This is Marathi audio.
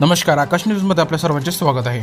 नमस्कार आकाश न्यूजमध्ये आपल्या सर्वांचे स्वागत आहे.